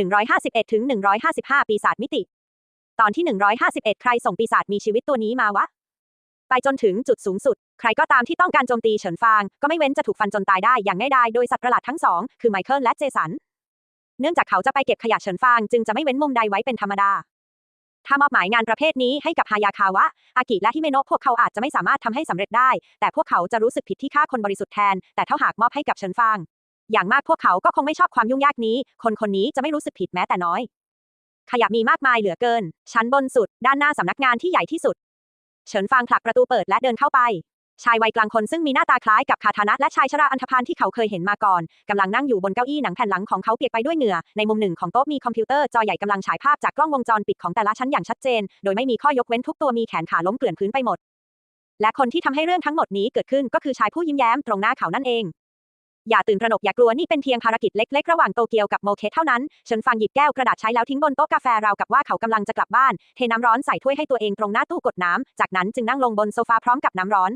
151ถึง155 ปีศาจมิติ ตอนที่ 151 ใครส่งปีศาจมีชีวิตตัวนี้มาวะ ไปจนถึงจุดสูงสุด ใครก็ตามที่ต้องการโจมตีเฉินฟาง ก็ไม่เว้นจะถูกฟันจนตายได้อย่างง่ายดายโดยสัตว์ประหลาดทั้งสอง คือไมเคิลและเจสัน เนื่องจากเขาจะไปเก็บขยะเฉินฟาง จึงจะไม่เว้นมุมใดไว้เป็นธรรมดา ถ้ามอบหมายงานประเภทนี้ให้กับฮายาคาวะ อากิและฮิเมโนะพวกเขาอาจจะไม่สามารถทำให้สำเร็จได้ แต่พวกเขาจะรู้สึกผิดที่ฆ่าคนบริสุทธิ์แทน แต่ถ้าหากมอบให้กับเฉินฟาง อย่างมากพวกเขาก็คงไม่ชอบความยุ่งยากนี้ คนคนนี้จะไม่รู้สึกผิดแม้แต่น้อย ขยะมีมากมายเหลือเกิน ชั้นบนสุด ด้านหน้าสำนักงานที่ใหญ่ที่สุด เฉินฟางผลักประตูเปิดและเดินเข้าไป ชายวัยกลางคนซึ่งมีหน้าตาคล้ายกับคาทานะและชายชราอันธพาลที่เขาเคยเห็นมาก่อนกำลังนั่งอยู่บนเก้าอี้หนังแผ่นหลังของเขาเปียกไปด้วยเหงื่อ ในมุมหนึ่งของโต๊ะมีคอมพิวเตอร์จอใหญ่กำลังฉายภาพจากกล้องวงจรปิดของแต่ละชั้นอย่างชัดเจน โดยไม่มีข้อยกเว้นทุกตัวมีแขนขาล้มเกลื่อนพื้นไปหมดและคนที่ทำให้เรื่องทั้งหมดนี้เกิดขึ้นก็คือชายผู้ยิ้มแย้มตรงหน้าเขานั่นเอง อย่าตื่นตระหนกอย่ากลัวนี่เป็นเพียงภารกิจเล็กๆ ระหว่างโตเกียวกับโมเคเท่านั้นฉันฟังหยิบแก้วกระดาษใช้แล้วทิ้งบนโต๊ะกาแฟราวกับว่าเขากำลังจะกลับบ้าน เทน้ำร้อนใส่ถ้วยให้ตัวเองตรงหน้าตู้กดน้ำ จากนั้นจึงนั่งลงบนโซฟาพร้อมกับน้ำร้อน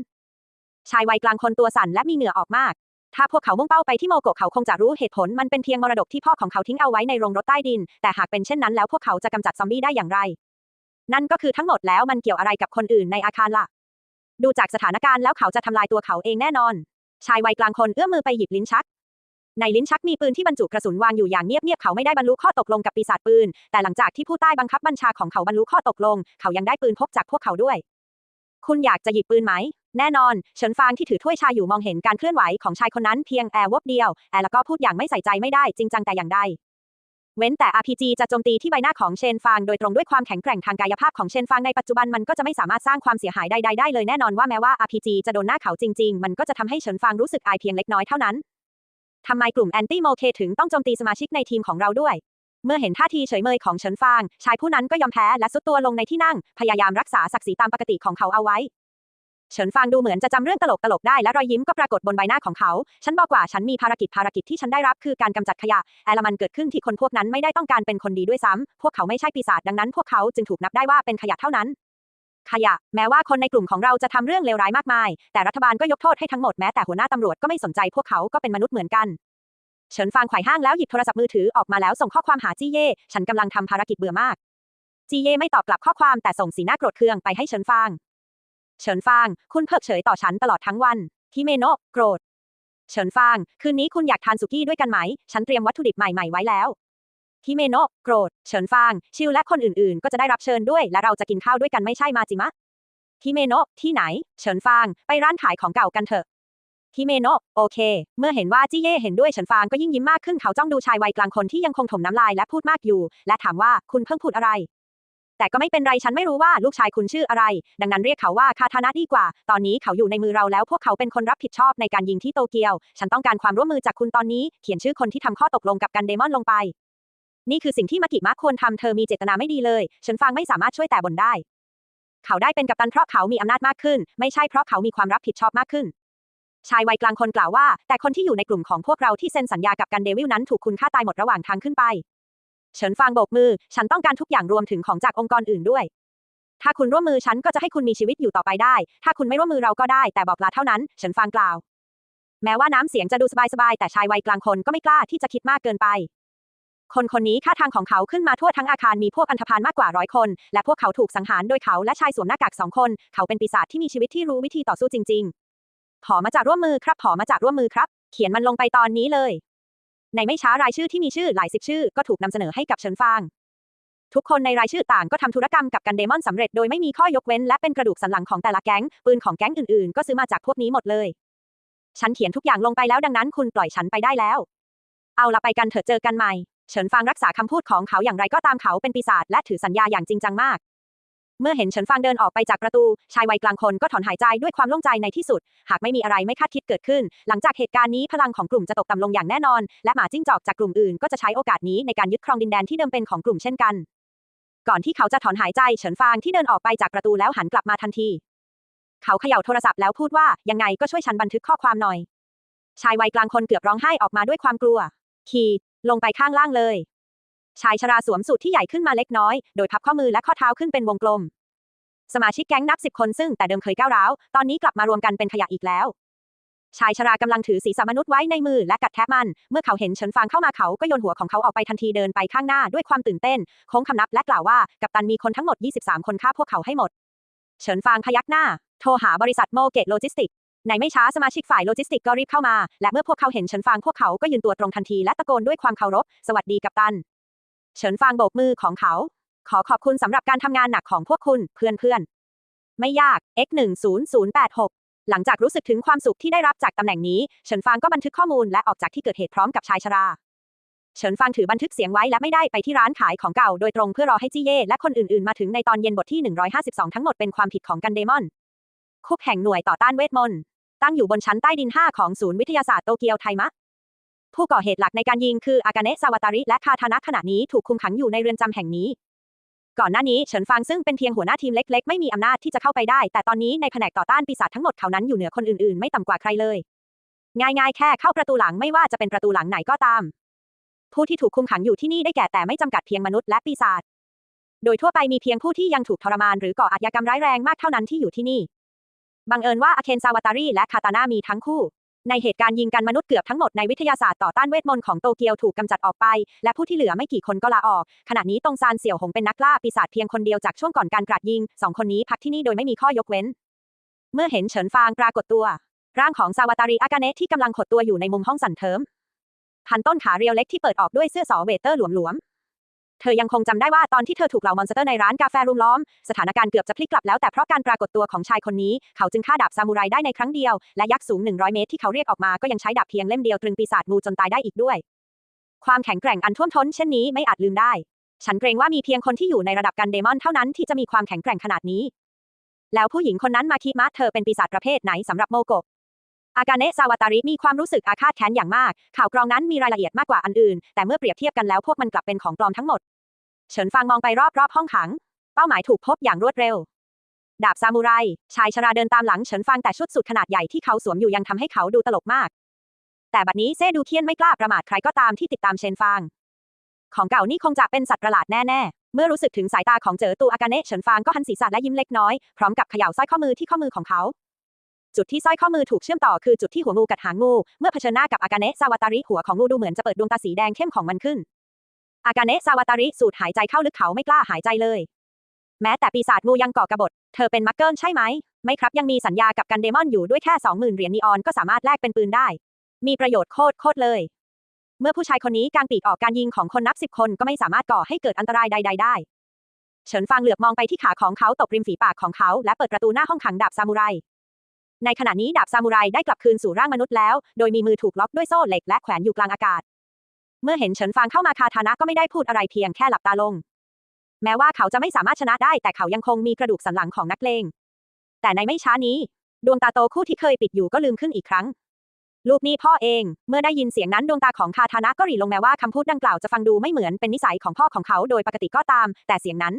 ชายวัยกลางคนตัวสั่นและมีเหงื่อออกมาก ถ้าพวกเขามุ่งเป้าไปที่โมโกะเขาคงจะรู้เหตุผลมันเป็นเพียงมรดกที่พ่อของเขาทิ้งเอาไว้ในโรงรถใต้ดิน แต่หากเป็นเช่นนั้นแล้วพวกเขาจะกำจัดซอมบี้ได้อย่างไร นั่นก็คือทั้งหมดแล้วมันเกี่ยวอะไรกับคนอื่นในอาคารล่ะ ดูจากสถานการณ์แล้วเขาจะทำลายตัวเขาเองแน่นอน ชายวัยกลางคนเอื้อมมือไปหยิบลิ้นชัก ในลิ้นชักมีปืนที่บรรจุกระสุนวางอยู่อย่างเงียบๆเขาไม่ได้บรรลุข้อตกลงกับปีศาจปืน แต่หลังจากที่ผู้ใต้บังคับบัญชาของเขาบรรลุข้อตกลง เขายังได้ปืนพกจากพวกเขาด้วย คุณอยากจะหยิบปืนไหม แน่นอน เฉินฟางที่ถือถ้วยชาอยู่มองเห็นการเคลื่อนไหวของชายคนนั้นเพียงแอร์วบเดียว แอร์แล้วก็พูดอย่างไม่ใส่ใจไม่ได้จริงจังแต่อย่างใด เว้นแต่ RPG จะโจมตีที่ใบหน้าของเชนฟางโดยตรงด้วยความแข็งแกร่งทางกายภาพของเชนฟางในปัจจุบันมันก็จะไม่สามารถสร้างความเสียหายใดๆได้เลยแน่นอนว่าแม้ว่า RPG จะโดนหน้าเขาจริงๆ มันก็จะทำให้เฉินฟางรู้สึกอายเพียงเล็กน้อยเท่านั้นทำไมกลุ่มแอนตี้โมเคถึงต้องโจมตีสมาชิกในทีมของเราด้วย เมื่อเห็นท่าทีเฉยเมยของเฉินฟาง ชายผู้นั้นก็ยอมแพ้และสุดตัวลงในที่นั่ง พยายามรักษาศักดิ์ศรีตามปกติของเขาเอาไว้ เฉินฟางดูเหมือนจะจำเรื่องตลกตลกๆได้และรอยยิ้มก็ปรากฏบนใบหน้าของเขา ฉันบอกว่าฉันมีภารกิจภารกิจที่ฉันได้รับคือการกำจัดขยะแอลมันเกิดขึ้นที่คนพวกนั้นไม่ได้ต้องการเป็นคนดีด้วยซ้ำพวกเขาไม่ใช่ปีศาจดังนั้นพวกเขาจึงถูกนับได้ว่าเป็นขยะเท่านั้น ขยะ แม้ว่าคนในกลุ่มของเราจะทำเรื่องเลวร้ายมากมาย แต่รัฐบาลก็ยกโทษให้ทั้งหมดแม้แต่หัวหน้าตำรวจก็ไม่สนใจพวกเขาก็เป็นมนุษย์เหมือนกันเฉินฟางไขว่ห้างแล้วหยิบโทรศัพท์มือถือออกมาแล้วส่งข้อความหาจี้เย่ฉันกำลังทำภารกิจเบื่อมากจี้เย่ไม่ตอบกลับข้อความแต่ส่งสีหน้าโกรธเคืองไปให้เฉินฟาง เฉินฟาง คุณเพิกเฉยต่อฉันตลอดทั้งวันฮิเมโนะโกรธ เฉินฟาง คืนนี้คุณอยากทานสุกี้ด้วยกันไหม ฉันเตรียมวัตถุดิบใหม่ๆไว้แล้วฮิเมโนะโกรธ เฉินฟาง ชิวและคนอื่นๆ ก็จะได้รับเชิญด้วย และเราจะกินข้าวด้วยกันไม่ใช่มาจิมะฮิเมโนะที่ไหน เฉินฟาง ไปร้านขายของเก่ากันเถอะฮิเมโนะโอเค เมื่อเห็นว่าจี้เย่เห็นด้วยเฉินฟางก็ยิ่งยิ้มมากขึ้นเขาจ้องดูชายวัยกลางคนที่ยังคงถมน้ำลายและพูดมากอยู่ และถามว่าคุณเพิ่งพูดอะไร แต่ก็ไม่เป็นไรฉันไม่รู้ว่าลูกชายคุณชื่ออะไร ดังนั้นเรียกเขาว่าคาทานะดีกว่า ตอนนี้เขาอยู่ในมือเราแล้วพวกเขาเป็นคนรับผิดชอบในการยิงที่โตเกียว ฉันต้องการความร่วมมือจากคุณตอนนี้ เขียนชื่อคนที่ทำข้อตกลงกับกันเดมอนลงไป นี่คือสิ่งที่มากิมะควรทำเธอมีเจตนาไม่ดีเลย ฉันฟังไม่สามารถช่วยแต่บ่นได้ เขาได้เป็นกัปตันเพราะเขามีอำนาจมากขึ้น ไม่ใช่เพราะเขามีความรับผิดชอบมากขึ้นชายวัยกลางคนกล่าวว่า แต่คนที่อยู่ในกลุ่มของพวกเราที่เซ็นสัญญากับกันเดวิลนั้นถูกคุณฆ่าตายหมดระหว่างทางขึ้นไป เฉินฟางโบกมือ ฉันต้องการทุกอย่างรวมถึงของจากองค์กรอื่นด้วย ถ้าคุณร่วมมือฉันก็จะให้คุณมีชีวิตอยู่ต่อไปได้ ถ้าคุณไม่ร่วมมือเราก็ได้ แต่บอกลาเท่านั้น เฉินฟางกล่าว แม้ว่าน้ำเสียงจะดูสบายๆแต่ชายวัยกลางคนก็ไม่กล้าที่จะคิดมากเกินไป คนคนนี้ค่าทางของเขาขึ้นมาทั่วทั้งอาคารมีพวกอันธพาลมากกว่าร้อยคน และพวกเขาถูกสังหารโดยเขาและชายสวมหน้ากากสองคน เขาเป็นปีศาจที่มีชีวิตที่รู้วิธีต่อสู้จริงๆผอมาจากร่วมมือครับผอมาจากร่วมมือครับ เขียนมันลงไปตอนนี้เลย ในไม่ช้ารายชื่อที่มีชื่อหลายสิบชื่อก็ถูกนำเสนอให้กับเฉินฟาง ทุกคนในรายชื่อต่างก็ทำธุรกรรมกับกันเดมอนสำเร็จโดยไม่มีข้อยกเว้นและเป็นกระดูกสันหลังของแต่ละแก๊ง ปืนของแก๊งอื่นๆ ก็ซื้อมาจากพวกนี้หมดเลย ฉันเขียนทุกอย่างลงไปแล้วดังนั้นคุณปล่อยฉันไปได้แล้ว เอาละไปกันเถอะเจอกันใหม่ เฉินฟางรักษาคำพูดของเขาอย่างไรก็ตามเขาเป็นปีศาจและถือสัญญาอย่างจริงจังมาก เมื่อเห็นเฉินฟางเดินออกไปจากประตู ชายวัยกลางคนก็ถอนหายใจด้วยความโล่งใจในที่สุด หากไม่มีอะไรไม่คาดคิดเกิดขึ้น หลังจากเหตุการณ์นี้พลังของกลุ่มจะตกต่ำลงอย่างแน่นอน และหมาจิ้งจอกจากกลุ่มอื่นก็จะใช้โอกาสนี้ในการยึดครองดินแดนที่เดิมเป็นของกลุ่มเช่นกัน ก่อนที่เขาจะถอนหายใจเฉินฟางที่เดินออกไปจากประตูแล้วหันกลับมาทันที เขาเขย่าโทรศัพท์แล้วพูดว่ายังไงก็ช่วยฉันบันทึกข้อความหน่อย ชายวัยกลางคนเกือบร้องไห้ออกมาด้วยความกลัวคีดลงไปข้างล่างเลย ชายชราสวมสูทที่ใหญ่ขึ้นมาเล็กน้อย โดยพับข้อมือและข้อเท้าขึ้นเป็นวงกลม สมาชิกแก๊งนับสิบคนซึ่งแต่เดิมเคยก้าวร้าว ตอนนี้กลับมารวมกันเป็นขยะอีกแล้ว ชายชรากำลังถือศีรษะมนุษย์ไว้ในมือและกัดแทะมัน เมื่อเขาเห็นเฉินฟางเข้ามาเขาก็โยนหัวของเขาออกไปทันทีเดินไปข้างหน้าด้วยความตื่นเต้นโค้งคำนับและกล่าวว่ากัปตันมีคนทั้งหมด 23 คนฆ่าพวกเขาให้หมด เฉินฟางพยักหน้า โทรหาบริษัทโมเกตโลจิสติกในไม่ช้าสมาชิกฝ่ายโลจิสติกก็รีบเข้ามา และเมื่อพวกเขาเห็นเฉินฟางพวกเขาก็ยืนตัวตรงทันทีและตะโกนด้วยความเคารพ สวัสดีกัปตัน เฉินฟางโบกมือของเขา ขอขอบคุณสำหรับการทำงานหนักของพวกคุณเพื่อนๆ ไม่ยาก x 1 0 0 8 6หลังจากรู้สึกถึงความสุขที่ได้รับจากตำแหน่งนี้ เฉินฟางก็บันทึกข้อมูลและออกจากที่เกิดเหตุพร้อมกับชายชรา เฉินฟางถือบันทึกเสียงไว้และไม่ได้ไปที่ร้านขายของเก่าโดยตรงเพื่อรอให้จี้เย่และคนอื่นๆ มาถึงในตอนเย็นบทที่ 152 ทั้งหมดเป็นความผิดของกันเดมอน คุกแห่งหน่วยต่อต้านเวทมนต์ตั้งอยู่บนชั้นใต้ดิน 5 ของศูนย์วิทยาศาสตร์โตเกียวไทมะ ผู้ก่อเหตุหลักในการยิงคืออากาเนะซาวาตาริและคาทานะขณะนี้ถูกคุมขังอยู่ในเรือนจำแห่งนี้ ก่อนหน้านี้เฉินฟางซึ่งเป็นเพียงหัวหน้าทีมเล็กๆ ไม่มีอำนาจที่จะเข้าไปได้ แต่ตอนนี้ในแผนกต่อต้านปีศาจทั้งหมดเขานั้นอยู่เหนือคนอื่นๆ ไม่ต่ำกว่าใครเลย ง่ายๆ แค่เข้าประตูหลังไม่ว่าจะเป็นประตูหลังไหนก็ตาม ผู้ที่ถูกคุมขังอยู่ที่นี่ได้แก่แต่ไม่จำกัดเพียงมนุษย์และปีศาจ โดยทั่วไปมีเพียงผู้ที่ยังถูกทรมานหรือก่ออาชญากรรมร้ายแรงมากเท่านั้นที่อยู่ที่นี่ บังเอิญว่าอาเคนซาวาตารีและคาตานามีทั้งคู่ ในเหตุการณ์ยิงกันมนุษย์เกือบทั้งหมดในวิทยาศาสตร์ต่อต้านเวทมนต์ของโตเกียวถูกกำจัดออกไป และผู้ที่เหลือไม่กี่คนก็ลาออก ขณะนี้ตงซานเสี่ยวหงเป็นนักล่าปีศาจเพียงคนเดียวจากช่วงก่อนการกราดยิงสองคนนี้พักที่นี่โดยไม่มีข้อยกเว้น เมื่อเห็นเฉินฟางปรากฏตัว ร่างของซาวาตาริอากาเนะที่กำลังขดตัวอยู่ในมุมห้องสั่นเทิมพันต้นขาเรียวเล็กที่เปิดออกด้วยเสื้อสอเวเตอร์หลวมๆ เธอยังคงจำได้ว่าตอนที่เธอถูกเหล่ามอนสเตอร์ในร้านกาแฟรุมล้อม สถานการณ์เกือบจะพลิกกลับแล้วแต่เพราะการปรากฏตัวของชายคนนี้ เขาจึงฆ่าดาบซามูไรได้ในครั้งเดียว และยักษ์สูง 100 เมตรที่เขาเรียกออกมาก็ยังใช้ดาบเพียงเล่มเดียวตรึงปีศาจงูจนตายได้อีกด้วย ความแข็งแกร่งอันท่วมท้นเช่นนี้ไม่อาจลืมได้ ฉันเกรงว่ามีเพียงคนที่อยู่ในระดับกันเดมอนเท่านั้นที่จะมีความแข็งแกร่งขนาดนี้ แล้วผู้หญิงคนนั้นมาคิมะเธอเป็นปีศาจประเภทไหนสำหรับโมโกะ อากาเนะซาวาตาริมีความรู้สึกอาฆาตแค้นอย่างมาก ข่าวกรองนั้นมีรายละเอียดมากกว่าอันอื่น แต่เมื่อเปรียบเทียบกันแล้วพวกมันกลับเป็นของปลอมทั้งหมด เฉินฟางมองไปรอบๆห้องขัง เป้าหมายถูกพบอย่างรวดเร็ว ดาบซามูไร ชายชราเดินตามหลังเฉินฟางแต่ชุดสุดขนาดใหญ่ที่เขาสวมอยู่ยังทำให้เขาดูตลกมาก แต่บัดนี้เซดูเคียนไม่กล้าประมาทใครก็ตามที่ติดตามเชนฟาง ของเก่านี่คงจะเป็นสัตว์ประหลาดแน่ๆ เมื่อรู้สึกถึงสายตาของเจอตูอากาเนะเฉินฟางก็หันศีรษะและยิ้มเล็กน้อยพร้อมกับเขย่าสร้อยข้อมือที่ข้อมือของเขา จุดที่สร้อยข้อมือถูกเชื่อมต่อคือจุดที่หัวงูกัดหางงู เมื่อเผชิญหน้ากับอากาเนะซาวาตาริหัวของงูดูเหมือนจะเปิดดวงตาสีแดงเข้มของมันขึ้น อากาเนะซาวาตาริสูดหายใจเข้าลึกเขาไม่กล้าหายใจเลย แม้แต่ปีศาจงูยังก่อกระบฏเธอเป็นมักเกิลใช่ไหม ไม่ครับยังมีสัญญากับกันเดมอนอยู่ด้วยแค่สองหมื่นเหรียญนีออนก็สามารถแลกเป็นปืนได้ มีประโยชน์โคตรโคตรเลย เมื่อผู้ชายคนนี้กางปีกออกการยิงของคนนับสิบคนก็ไม่สามารถก่อให้เกิดอันตรายใด ๆ ได้เฉินฟางเหลือบมองไปที่ขาของเขาตบริมฝีปากของเขาและเปิดประตูหน้าห้องขังดาบซามูไร ในขณะนี้ดาบซามูไรได้กลับคืนสู่ร่างมนุษย์แล้ว โดยมีมือถูกล็อกด้วยโซ่เหล็กและแขวนอยู่กลางอากาศ เมื่อเห็นเฉินฟางเข้ามาคาทานะก็ไม่ได้พูดอะไรเพียงแค่หลับตาลง แม้ว่าเขาจะไม่สามารถชนะได้แต่เขายังคงมีกระดูกสันหลังของนักเลง แต่ในไม่ช้านี้ ดวงตาโตคู่ที่เคยปิดอยู่ก็ลืมขึ้นอีกครั้ง ลูกนี่พ่อเอง เมื่อได้ยินเสียงนั้นดวงตาของคาทานะก็หรี่ลงแม้ว่าคำพูดดังกล่าวจะฟังดูไม่เหมือนเป็นนิสัยของพ่อของเขาโดยปกติก็ตาม แต่เสียงนั้น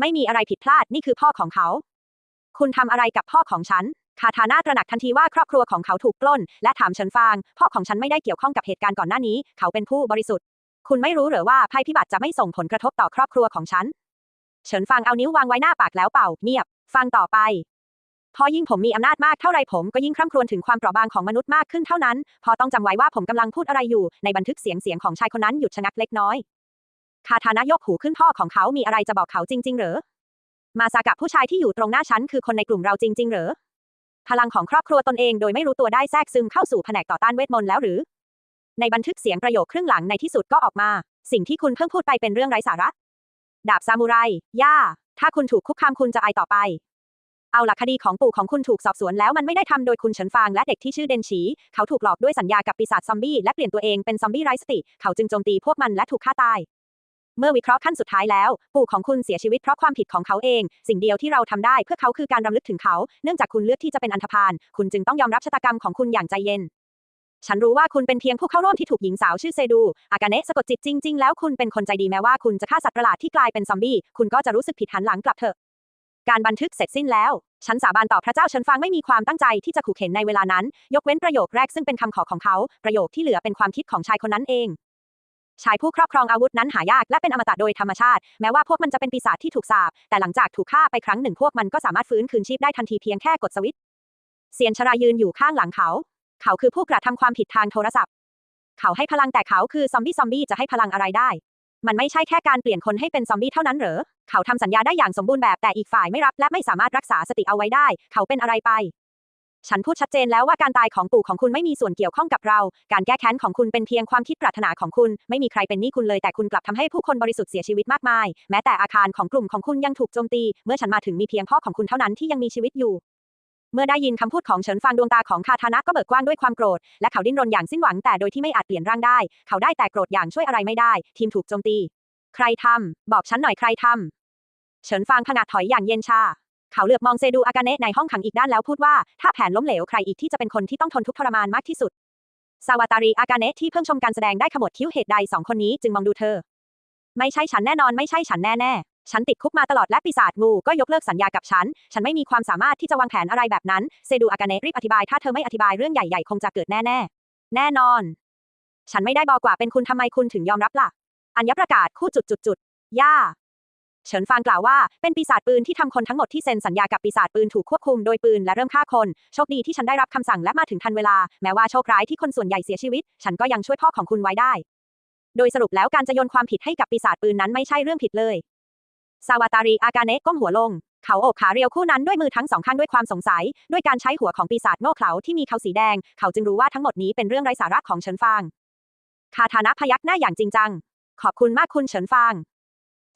ไม่มีอะไรผิดพลาดนี่คือพ่อของเขา คุณทำอะไรกับพ่อของฉัน คาทาน่าตระหนักทันทีว่าครอบครัวของเขาถูกปล้น และถามเฉินฟาง พ่อของฉันไม่ได้เกี่ยวข้องกับเหตุการณ์ก่อนหน้านี้ เขาเป็นผู้บริสุทธิ์ คุณไม่รู้หรือว่าภัยพิบัติจะไม่ส่งผลกระทบต่อครอบครัวของฉัน เฉินฟางเอานิ้ววางไว้หน้าปากแล้วเป่า เงียบ ฟังต่อไป พอยิ่งผมมีอำนาจมากเท่าไรผมก็ยิ่งคร่ำครวญถึงความเปราะบางของมนุษย์มากขึ้นเท่านั้น พอต้องจำไว้ว่าผมกำลังพูดอะไรอยู่ ในบันทึกเสียงเสียงของชายคนนั้นหยุดชะงักเล็กน้อย คาทานะยกหูขึ้นพ่อของเขามีอะไรจะบอกเขาจริง ๆ เหรอ มาซากะผู้ชายที่อยู่ตรงหน้าฉันคือคนในกลุ่มเราจริง ๆ เหรอ พลังของครอบครัวตนเองโดยไม่รู้ตัวได้แทรกซึมเข้าสู่แผนกต่อต้านเวทมนต์แล้วหรือ ในบันทึกเสียงประโยคครึ่งหลังในที่สุดก็ออกมา สิ่งที่คุณเพิ่งพูดไปเป็นเรื่องไร้สาระ ดาบซามูไร ย่า ถ้าคุณถูกคุกคามคุณจะอายต่อไป เอาหล่ะคดีของปู่ของคุณถูกสอบสวนแล้วมันไม่ได้ทำโดยคุณเฉินฟางและเด็กที่ชื่อเดนฉี เขาถูกหลอกด้วยสัญญากับปีศาจซอมบี้และเปลี่ยนตัวเองเป็นซอมบี้ไร้สติ เขาจึงโจมตีพวกมันและถูกฆ่าตาย เมื่อวิเคราะห์ขั้นสุดท้ายแล้ว ปู่ของคุณเสียชีวิตเพราะความผิดของเขาเอง สิ่งเดียวที่เราทำได้เพื่อเขาคือการรำลึกถึงเขา เนื่องจากคุณเลือกที่จะเป็นอันธพาล คุณจึงต้องยอมรับชะตากรรมของคุณอย่างใจเย็น ฉันรู้ว่าคุณเป็นเพียงผู้เข้าร่วมที่ถูกหญิงสาวชื่อเซดูอากาเนะสะกดจิตจริง ๆ แล้วคุณเป็นคนใจดีแม้ว่าคุณจะฆ่าสัตว์ประหลาดที่กลายเป็นซอมบี้ คุณก็จะรู้สึกผิดหันหลังกลับเถอะการบันทึกเสร็จสิ้นแล้ว ฉันสาบานต่อพระเจ้าฉันฟังไม่มีความตั้งใจที่จะขู่เข็นในเวลานั้น ยกเว้นประโยคแรกซึ่งเป็นคำขอของเขา ประโยคที่เหลือเป็นความคิดของชายคนนั้นเอง ชายผู้ครอบครองอาวุธนั้นหายากและเป็นอมตะโดยธรรมชาติ แม้ว่าพวกมันจะเป็นปีศาจที่ถูกสาปแต่หลังจากถูกฆ่าไปครั้งหนึ่งพวกมันก็สามารถฟื้นคืนชีพได้ทันทีเพียงแค่กดสวิตช์เซียนชรายืนอยู่ข้างหลังเขา เขาคือผู้กระทำความผิดทางโทรศัพท์ เขาให้พลังแต่เขาคือซอมบี้ซอมบี้จะให้พลังอะไรได้ มันไม่ใช่แค่การเปลี่ยนคนให้เป็นซอมบี้เท่านั้นเหรอ เขาทำสัญญาได้อย่างสมบูรณ์แบบแต่อีกฝ่ายไม่รับและไม่สามารถรักษาสติเอาไว้ได้ เขาเป็นอะไรไป ฉันพูดชัดเจนแล้วว่าการตายของปู่ของคุณไม่มีส่วนเกี่ยวข้องกับเรา การแก้แค้นของคุณเป็นเพียงความคิดปรารถนาของคุณ ไม่มีใครเป็นหนี้คุณเลยแต่คุณกลับทำให้ผู้คนบริสุทธิ์เสียชีวิตมากมาย แม้แต่อาคารของกลุ่มของคุณยังถูกโจมตี เมื่อฉันมาถึงมีเพียงพ่อของคุณเท่านั้นที่ยังมีชีวิตอยู่ เมื่อได้ยินคำพูดของเฉินฟางดวงตาของคาทานะก็เบิกกว้างด้วยความโกรธ และเขาดิ้นรนอย่างสิ้นหวังแต่โดยที่ไม่อาจเปลี่ยนร่างได้ เขาได้แต่โกรธอย่างช่วยอะไรไม่ได้ ทีมถูกโจมตี ใครทำบอกฉันหน่อยใครทำเฉินฟางผงาดถอยอย่างเย็นชา เขาเหลือบมองเซดูอากาเนะในห้องขังอีกด้านแล้วพูดว่า ถ้าแผนล้มเหลวใครอีกที่จะเป็นคนที่ต้องทนทุกข์ทรมานมากที่สุดซาวาตารีอากาเนะที่เพิ่งชมการแสดงได้ขมวดคิ้วเหตุใดสองคนนี้จึงมองดูเธอ ไม่ใช่ฉันแน่นอนไม่ใช่ฉันแน่แน่ฉันติดคุกมาตลอดและปีศาจงูก็ยกเลิกสัญญากับฉัน ฉันไม่มีความสามารถที่จะวางแผนอะไรแบบนั้น เซดูอากาเนะรีบอธิบายถ้าเธอไม่อธิบายเรื่องใหญ่ๆ คงจะเกิดแน่แน่แน่นอน ฉันไม่ได้บอกว่าเป็นคุณทำไมคุณถึงยอมรับล่ะ อัญญประกาศคู่จุดจุดจุดย่า เฉินฟางกล่าวว่า เป็นปีศาจปืนที่ทำคนทั้งหมดที่เซ็นสัญญากับปีศาจปืนถูกควบคุมโดยปืนและเริ่มฆ่าคน โชคดีที่ฉันได้รับคำสั่งและมาถึงทันเวลา แม้ว่าโชคร้ายที่คนส่วนใหญ่เสียชีวิต ฉันก็ยังช่วยพ่อของคุณไว้ได้ โดยสรุปแล้วการจะโยนความผิดให้กับปีศาจปืนนั้นไม่ใช่เรื่องผิดเลยซาวาตารีอากาเนะก้มหัวลง เขาโอบขาเรียวคู่นั้นด้วยมือทั้งสองข้างด้วยความสงสัย ด้วยการใช้หัวของปีศาจโง่เขลาที่มีเขาสีแดง เขาจึงรู้ว่าทั้งหมดนี้เป็นเรื่องไร้สาระของเฉินฟาง คาทานะพยักหน้าอย่างจริงจัง ขอบคุณมากคุณเฉินฟาง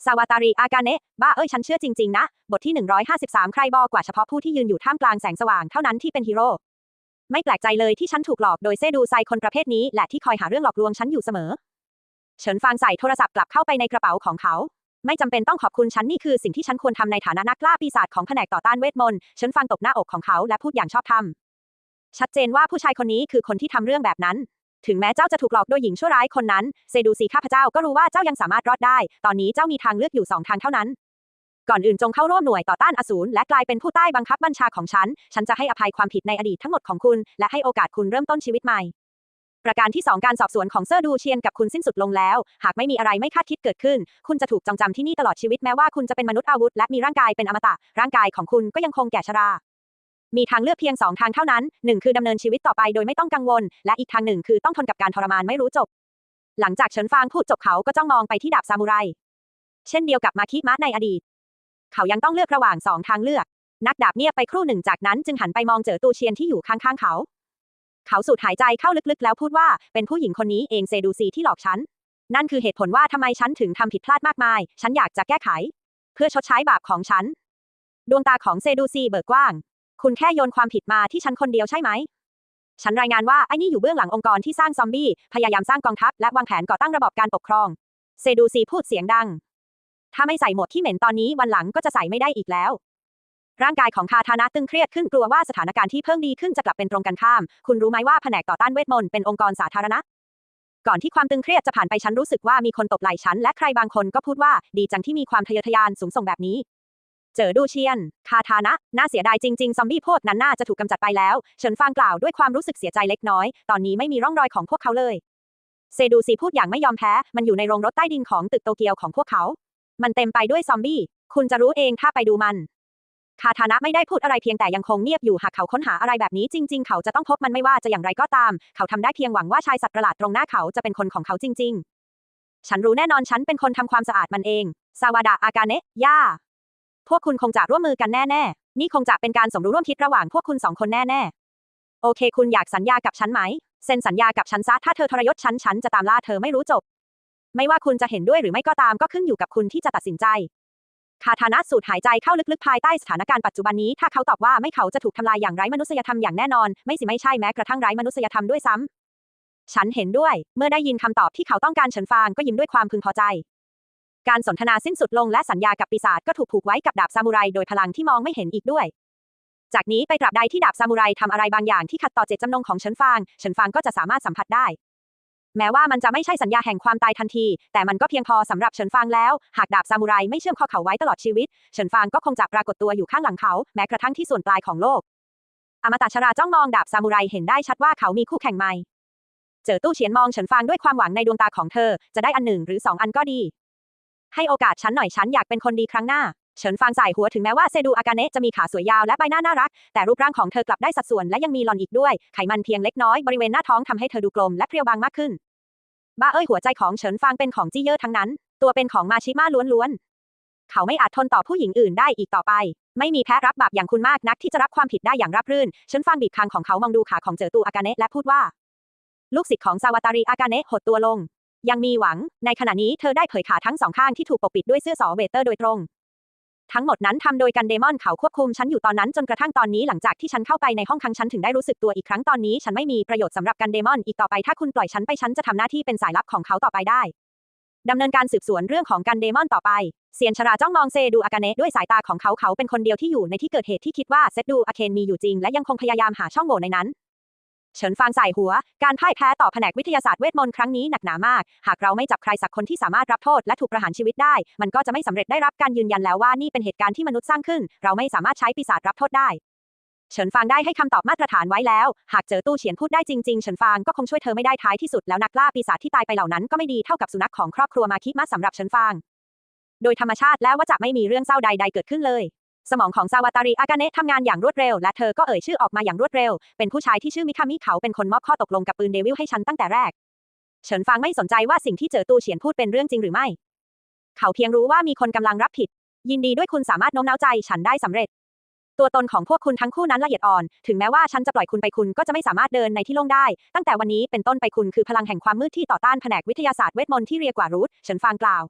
ซาวาตารีอากาเนะบ้าเอ้ยฉันเชื่อจริง ๆ นะ บทที่ 153 ใครบอกว่าเฉพาะผู้ที่ยืนอยู่ท่ามกลางแสงสว่างเท่านั้นที่เป็นฮีโร่ไม่แปลกใจเลยที่ฉันถูกหลอกโดยเซดูไซคนประเภทนี้และที่คอยหาเรื่องหลอกลวงฉันอยู่เสมอ เฉินฟางใส่โทรศัพท์กลับเข้าไปในกระเป๋าของเขา ไม่จำเป็นต้องขอบคุณฉันนี่คือสิ่งที่ฉันควรทำในฐานะนักล่าปีศาจของแผนกต่อต้านเวทมนต์เฉินฟางตบหน้าอกของเขาและพูดอย่างชอบธรรมชัดเจนว่าผู้ชายคนนี้คือคนที่ทำเรื่องแบบนั้น ถึงแม้เจ้าจะถูกหลอกโดยหญิงชั่วร้ายคนนั้น เซดูซีข้าพเจ้าก็รู้ว่าเจ้ายังสามารถรอดได้ ตอนนี้เจ้ามีทางเลือกอยู่สองทางเท่านั้น ก่อนอื่นจงเข้าร่วมหน่วยต่อต้านอสูรและกลายเป็นผู้ใต้บังคับบัญชาของฉัน ฉันจะให้อภัยความผิดในอดีตทั้งหมดของคุณ และให้โอกาสคุณเริ่มต้นชีวิตใหม่ ประการที่สองการสอบสวนของเซอร์ดูเชียนกับคุณสิ้นสุดลงแล้ว หากไม่มีอะไรไม่คาดคิดเกิดขึ้น คุณจะถูกจองจำที่นี่ตลอดชีวิตแม้ว่าคุณจะเป็นมนุษย์อาวุธและมีร่างกายเป็นอมตะ ร่างกายของคุณก็ยังคงแก่ชรา มีทางเลือกเพียงสองทางเท่านั้นหนึ่งคือดำเนินชีวิตต่อไปโดยไม่ต้องกังวล และอีกทางหนึ่งคือต้องทนกับการทรมานไม่รู้จบ หลังจากเฉินฟางพูดจบเขาก็จ้องมองไปที่ดาบซามูไร เช่นเดียวกับมาคิมะในอดีต เขายังต้องเลือกระหว่างสองทางเลือก นักดาบเงียบไปครู่หนึ่งจากนั้นจึงหันไปมองเจอตูเชียนที่อยู่ข้างๆเขา เขาสูดหายใจเข้าลึกๆ แล้วพูดว่าเป็นผู้หญิงคนนี้เองเซดูซีที่หลอกฉัน นั่นคือเหตุผลว่าทำไมฉันถึงทำผิดพลาดมากมาย ฉันอยากจะแก้ไข เพื่อชดใช้บาปของฉัน ดวงตาของเซดูซีเบิกกว้าง คุณแค่โยนความผิดมาที่ฉันคนเดียวใช่ไหม ฉันรายงานว่าไอ้นี่อยู่เบื้องหลังองค์กรที่สร้างซอมบี้ พยายามสร้างกองทัพและวางแผนก่อตั้งระบบการปกครอง เซดูซีพูดเสียงดัง ถ้าไม่ใส่หมวกที่เหม็นตอนนี้วันหลังก็จะใส่ไม่ได้อีกแล้ว ร่างกายของคาทานะตึงเครียดขึ้นกลัวว่าสถานการณ์ที่เพิ่งดีขึ้นจะกลับเป็นตรงกันข้าม คุณรู้ไหมว่าแผนกต่อต้านเวทมนต์เป็นองค์กรสาธารณะก่อนที่ความตึงเครียดจะผ่านไปฉันรู้สึกว่ามีคนตบไหล่ฉันและใครบางคนก็พูดว่าดีจังที่มีความทะเยอทะยานสูงส่งแบบนี้ เจอดูเชียน คาทานะ น่าเสียดายจริง ๆ ซอมบี้พวกนั้นน่าจะถูกกำจัดไปแล้ว เฉินฟางกล่าวด้วยความรู้สึกเสียใจเล็กน้อย ตอนนี้ไม่มีร่องรอยของพวกเขาเลย เซดูซีพูดอย่างไม่ยอมแพ้ มันอยู่ในโรงรถใต้ดินของตึกโตเกียวของพวกเขา มันเต็มไปด้วยซอมบี้ คุณจะรู้เองถ้าไปดูมัน คาทานะไม่ได้พูดอะไรเพียงแต่ยังคงเงียบอยู่หากเขาค้นหาอะไรแบบนี้จริง ๆ เขาจะต้องพบมันไม่ว่าจะอย่างไรก็ตาม เขาทำได้เพียงหวังว่าชายสัตว์ประหลาดตรงหน้าเขาจะเป็นคนของเขาจริง ๆ ฉันรู้แน่นอนฉันเป็นคนทำความสะอาดมันเอง ซาวาดะอากาเนะย่า พวกคุณคงจะร่วมมือกันแน่ๆ นี่คงจะเป็นการสมรู้ร่วมคิดระหว่างพวกคุณสองคนแน่ๆ โอเค คุณอยากสัญญากับฉันไหม เซ็นสัญญากับฉันซะ ถ้าเธอทรยศฉัน ฉันจะตามล่าเธอไม่รู้จบ ไม่ว่าคุณจะเห็นด้วยหรือไม่ก็ตามก็ขึ้นอยู่กับคุณที่จะตัดสินใจ คาทานะสูดหายใจเข้าลึกๆภายใต้สถานการณ์ปัจจุบันนี้ ถ้าเขาตอบว่าไม่เขาจะถูกทำลายอย่างไร้มนุษยธรรมอย่างแน่นอน ไม่สิไม่ใช่แม้กระทั่งไร้มนุษยธรรมด้วยซ้ำฉันเห็นด้วย เมื่อได้ยินคำตอบที่เขาต้องการเฉินฟางก็ยิ้มด้วยความพึงพอใจ การสนทนาสิ้นสุดลงและสัญญากับปีศาจก็ถูกผูกไว้กับดาบซามูไรโดยพลังที่มองไม่เห็นอีกด้วย จากนี้ไปตราบใดที่ดาบซามูไรทำอะไรบางอย่างที่ขัดต่อเจตจำนงของเฉินฟางเฉินฟางก็จะสามารถสัมผัสได้ แม้ว่ามันจะไม่ใช่สัญญาแห่งความตายทันที แต่มันก็เพียงพอสำหรับเฉินฟางแล้ว หากดาบซามูไรไม่เชื่อมข้อเขาไว้ตลอดชีวิตเฉินฟางก็คงจะปรากฏตัวอยู่ข้างหลังเขา แม้กระทั่งที่ส่วนปลายของโลก อมตะชราจ้องมองดาบซามูไรเห็นได้ชัดว่าเขามีคู่แข่งใหม่เจอตู้เฉียนมองเฉินฟางด้วยความหวังในดวงตาของเธอ จะได้อันหนึ่งหรือสองอันก็ดี ให้โอกาสฉันหน่อยฉันอยากเป็นคนดีครั้งหน้า เฉินฟางสายหัวถึงแม้ว่าเซดูอากาเนะจะมีขาสวยยาวและใบหน้าน่ารัก แต่รูปร่างของเธอกลับได้สัดส่วนและยังมีหลอนอีกด้วย ไขมันเพียงเล็กน้อยบริเวณหน้าท้องทำให้เธอดูกลมและเพรียวบางมากขึ้น บ้าเอ้ยหัวใจของเฉินฟางเป็นของจี้เย่อทั้งนั้น ตัวเป็นของมาชิมาล้วนๆ เขาไม่อาจทนต่อผู้หญิงอื่นได้อีกต่อไป ไม่มีแพ้รับบาปอย่างคุณมากนักที่จะรับความผิดได้อย่างราบรื่น เฉินฟางบีบคางของเขามองดูขาของเจอตูอากาเนะและพูดว่า ลูกศิษย์ของซาวาตาริอากาเนะหดตัวลง ยังมีหวัง ในขณะนี้เธอได้เผยขาทั้งสองข้างที่ถูกปกปิดด้วยเสื้อสอเวเตอร์โดยตรง ทั้งหมดนั้นทำโดยกันเดมอนเขาควบคุมฉันอยู่ตอนนั้นจนกระทั่งตอนนี้หลังจากที่ฉันเข้าไปในห้องครั้งฉันถึงได้รู้สึกตัวอีกครั้งตอนนี้ฉันไม่มีประโยชน์สำหรับกันเดมอนอีกต่อไปถ้าคุณปล่อยฉันไปฉันจะทำหน้าที่เป็นสายลับของเขาต่อไปได้ดำเนินการสืบสวนเรื่องของกันเดมอนต่อไป เซียนชราจ้องมองเซดูอากาเนะด้วยสายตาของเขาเขาเป็นคนเดียวที่อยู่ในที่เกิดเหตุที่คิดว่าเซดูอาเคนมีอยู่จริงและยังคงพยายามหาช่องโหว่ในนั้น เฉินฟางใส่หัว การพ่ายแพ้ต่อแผนกวิทยาศาสตร์เวทมนต์ครั้งนี้หนักหนามาก หากเราไม่จับใครสักคนที่สามารถรับโทษและถูกประหารชีวิตได้ มันก็จะไม่สำเร็จได้รับการยืนยันแล้วว่านี่เป็นเหตุการณ์ที่มนุษย์สร้างขึ้น เราไม่สามารถใช้ปีศาจรับโทษได้ เฉินฟางได้ให้คำตอบมาตรฐานไว้แล้ว หากเจอตู้เฉียนพูดได้จริงๆ เฉินฟางก็คงช่วยเธอไม่ได้ท้ายที่สุดแล้วนักล่าปีศาจที่ตายไปเหล่านั้นก็ไม่ดีเท่ากับสุนัขของครอบครัวมาคิมะสำหรับเฉินฟาง โดยธรรมชาติแล้วว่าจะไม่มีเรื่องเศร้าใด ๆ เกิดขึ้นเลย สมองของซาวาตาริอากาเนะทำงานอย่างรวดเร็ว และเธอก็เอ่ยชื่อออกมาอย่างรวดเร็ว เป็นผู้ชายที่ชื่อมิคามิเขาเป็นคนมอบข้อตกลงกับปืนเดวิลให้ฉันตั้งแต่แรก เฉินฟางไม่สนใจว่าสิ่งที่เจอตูเฉียนพูดเป็นเรื่องจริงหรือไม่ เขาเพียงรู้ว่ามีคนกำลังรับผิด ยินดีด้วยคุณสามารถโน้มน้าวใจฉันได้สำเร็จ ตัวตนของพวกคุณทั้งคู่นั้นละเอียดอ่อน ถึงแม้ว่าฉันจะปล่อยคุณไปคุณก็จะไม่สามารถเดินในที่โล่งได้ ตั้งแต่วันนี้เป็นต้นไปคุณคือพลังแห่งความมืดที่ต่อต้านแผนกวิทยาศาสตร์เวทมนต์ที่เรียกว่ารูทเฉินฟางกล่าว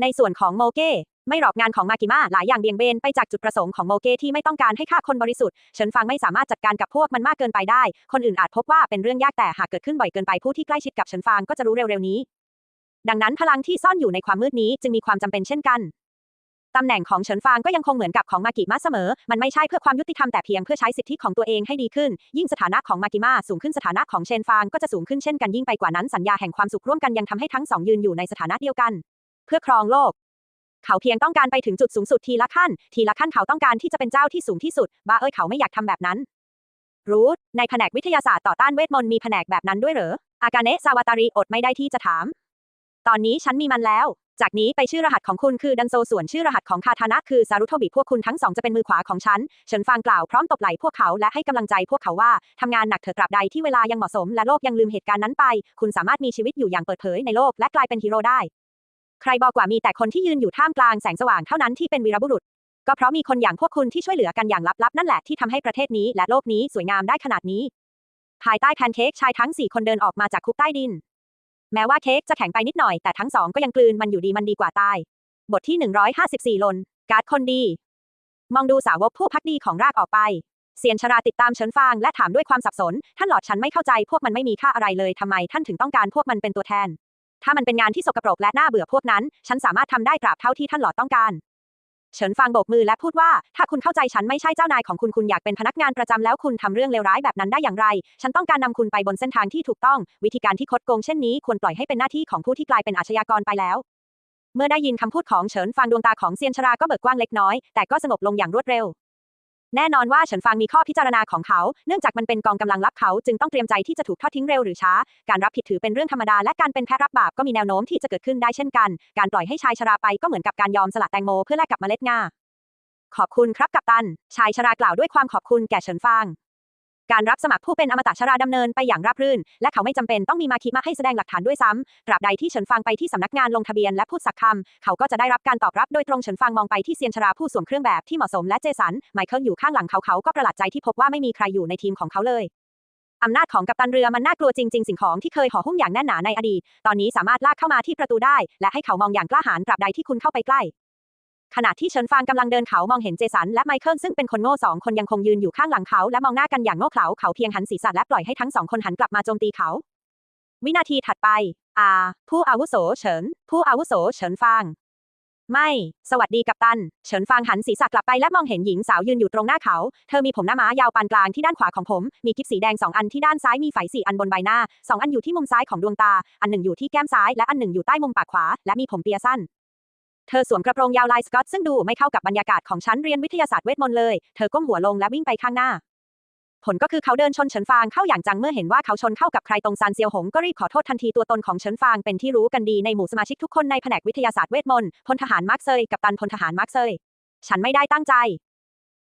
ในส่วนของโมเก้ ไม่รอบงานของมากิมาหลายอย่างเบี่ยงเบนไปจากจุดประสงค์ของโมเกที่ไม่ต้องการให้ฆ่าคนบริสุทธิ์เฉินฟางไม่สามารถจัดการกับพวกมันมากเกินไปได้ คนอื่นอาจพบว่าเป็นเรื่องยากแต่หากเกิดขึ้นบ่อยเกินไปผู้ที่ใกล้ชิดกับเฉินฟางก็จะรู้เร็วๆนี้ ดังนั้นพลังที่ซ่อนอยู่ในความมืดนี้จึงมีความจำเป็นเช่นกันตำแหน่งของเฉินฟางก็ยังคงเหมือนกับของมากิมาเสมอ มันไม่ใช่เพื่อความยุติธรรมแต่เพียงเพื่อใช้สิทธิของตัวเองให้ดีขึ้น ยิ่งสถานะของมากิมาสูงขึ้นสถานะของเชนฟางก็จะสูงขึ้นเช่นกันยิ่งไปกว่านั้นสัญญาแห่งความสุขร่วมกันยังทำให้ทั้งสองยืนอยู่ในสถานะเดียวกัน เพื่อครองโลก เขาเพียงต้องการไปถึงจุดสูงสุดทีละขั้น ทีละขั้นเขาต้องการที่จะเป็นเจ้าที่สูงที่สุด บ้าเอ้ยเขาไม่อยากทำแบบนั้น รูท ในแผนกวิทยาศาสตร์ต่อต้านเวทมนต์มีแผนกแบบนั้นด้วยเหรอ อากาเนะซาวาตาริอดไม่ได้ที่จะถาม ตอนนี้ฉันมีมันแล้ว จากนี้ไปชื่อรหัสของคุณคือดันโซส่วนชื่อรหัสของคาทานะคือซารุโทบิพวกคุณทั้งสองจะเป็นมือขวาของฉันฉินฟางกล่าวพร้อมตบไหล่พวกเขาและให้กำลังใจพวกเขาว่าทำงานหนักเถอะตราบใดที่เวลายังเหมาะสมและโลกยังลืมเหตุการณ์นั้นไป คุณสามารถมีชีวิตอยู่อย่างเปิดเผยในโลกและกลายเป็นฮีโร่ได้ ใครบอกว่ามีแต่คนที่ยืนอยู่ท่ามกลางแสงสว่างเท่านั้นที่เป็นวีรบุรุษ ก็เพราะมีคนอย่างพวกคุณที่ช่วยเหลือกันอย่างลับๆ นั่นแหละที่ทำให้ประเทศนี้และโลกนี้สวยงามได้ขนาดนี้ ภายใต้แพนเค้กชายทั้งสี่คนเดินออกมาจากคุกใต้ดิน แม้ว่าเค้กจะแข็งไปนิดหน่อยแต่ทั้งสองก็ยังกลืนมันอยู่ดีมันดีกว่าตาย บทที่ 154 ลน การ์ดคนดี มองดูสาวกผู้พักดีของรากออกไปเซียนชราติดตามเฉินฟางและถามด้วยความสับสน ท่านหลอดฉันไม่เข้าใจพวกมันไม่มีค่าอะไรเลยทำไมท่านถึงต้องการพวกมันเป็นตัวแทน ถ้ามันเป็นงานที่สกปรกและน่าเบื่อพวกนั้น ฉันสามารถทำได้ตราบเท่าที่ท่านหลอดต้องการ เฉินฟางโบกมือและพูดว่า ถ้าคุณเข้าใจฉันไม่ใช่เจ้านายของคุณคุณอยากเป็นพนักงานประจำแล้วคุณทำเรื่องเลวร้ายแบบนั้นได้อย่างไร ฉันต้องการนำคุณไปบนเส้นทางที่ถูกต้อง วิธีการที่คดโกงเช่นนี้ควรปล่อยให้เป็นหน้าที่ของผู้ที่กลายเป็นอาชญากรไปแล้วเมื่อได้ยินคำพูดของเฉินฟางดวงตาของเซียนชราก็เบิกกว้างเล็กน้อย แต่ก็สงบลงอย่างรวดเร็ว แน่นอนว่าเฉินฟางมีข้อพิจารณาของเขา เนื่องจากมันเป็นกองกำลังลับเขาจึงต้องเตรียมใจที่จะถูกทอดทิ้งเร็วหรือช้า การรับผิดถือเป็นเรื่องธรรมดาและการเป็นแพ้รับบาปก็มีแนวโน้มที่จะเกิดขึ้นได้เช่นกัน การปล่อยให้ชายชราไปก็เหมือนกับการยอมสละแตงโมเพื่อแลกกับเมล็ดงาขอบคุณครับกัปตัน ชายชรากล่าวด้วยความขอบคุณแก่เฉินฟาง การรับสมัครผู้เป็นอมตะชราดำเนินไปอย่างราบรื่น และเขาไม่จำเป็นต้องมีมาคิมาให้แสดงหลักฐานด้วยซ้ำตราบใดที่เฉินฟางไปที่สำนักงานลงทะเบียนและพูดสักคำเขาก็จะได้รับการตอบรับโดยตรงเฉินฟางมองไปที่เซียนชราผู้สวมเครื่องแบบที่เหมาะสมและเจสันไมเคิลอยู่ข้างหลังเขาเขาก็ประหลาดใจที่พบว่าไม่มีใครอยู่ในทีมของเขาเลยอำนาจของกัปตันเรือมันน่ากลัวจริง ๆ สิ่งของที่เคยห่อหุ้มอย่างแน่นหนาในอดีต ตอนนี้สามารถลากเข้ามาที่ประตูได้ และให้เขามองอย่างกล้าหาญตราบใดที่คุณเข้าไปใกล้ ขณะที่เฉินฟางกำลังเดินเขามองเห็นเจสันและไมเคิลซึ่งเป็นคนโง่สองคนยังคงยืนอยู่ข้างหลังเขาและมองหน้ากันอย่างโง่เขลาเขาเพียงหันศีรษะและปล่อยให้ทั้งสองคนหันกลับมาโจมตีเขา วินาทีถัดไป อาผู้อาวุโสเฉิน ผู้อาวุโสเฉินฟางไม่ สวัสดีกัปตัน เฉินฟางหันศีรษะกลับไปและมองเห็นหญิงสาวยืนอยู่ตรงหน้าเขา เธอมีผมหน้าม้ายาวปานกลางที่ด้านขวาของผม มีกิ๊บสีแดงสองอันที่ด้านซ้ายมีไฝสี่อันบนใบหน้า สองอันอยู่ที่มุมซ้ายของดวงตา อันหนึ่งอยู่ที่แก้มซ้ายและอันหนึ่งอยู่ใต้มุมปากขวา และมีผมเปียสั้น เธอสวมกระโปรงยาวลายสกอตซึ่งดูไม่เข้ากับบรรยากาศของชั้นเรียนวิทยาศาสตร์เวทมนต์เลย เธอก้มหัวลงและวิ่งไปข้างหน้า ผลก็คือเขาเดินชนเฉินฟางเข้าอย่างจังเมื่อเห็นว่าเขาชนเข้ากับใครตรงซานเซียวหงก็รีบขอโทษทันทีตัวตนของเฉินฟางเป็นที่รู้กันดีในหมู่สมาชิกทุกคนในแผนกวิทยาศาสตร์เวทมนต์พลทหารมาร์กเซยกับตันพลทหารมาร์กเซยฉันไม่ได้ตั้งใจ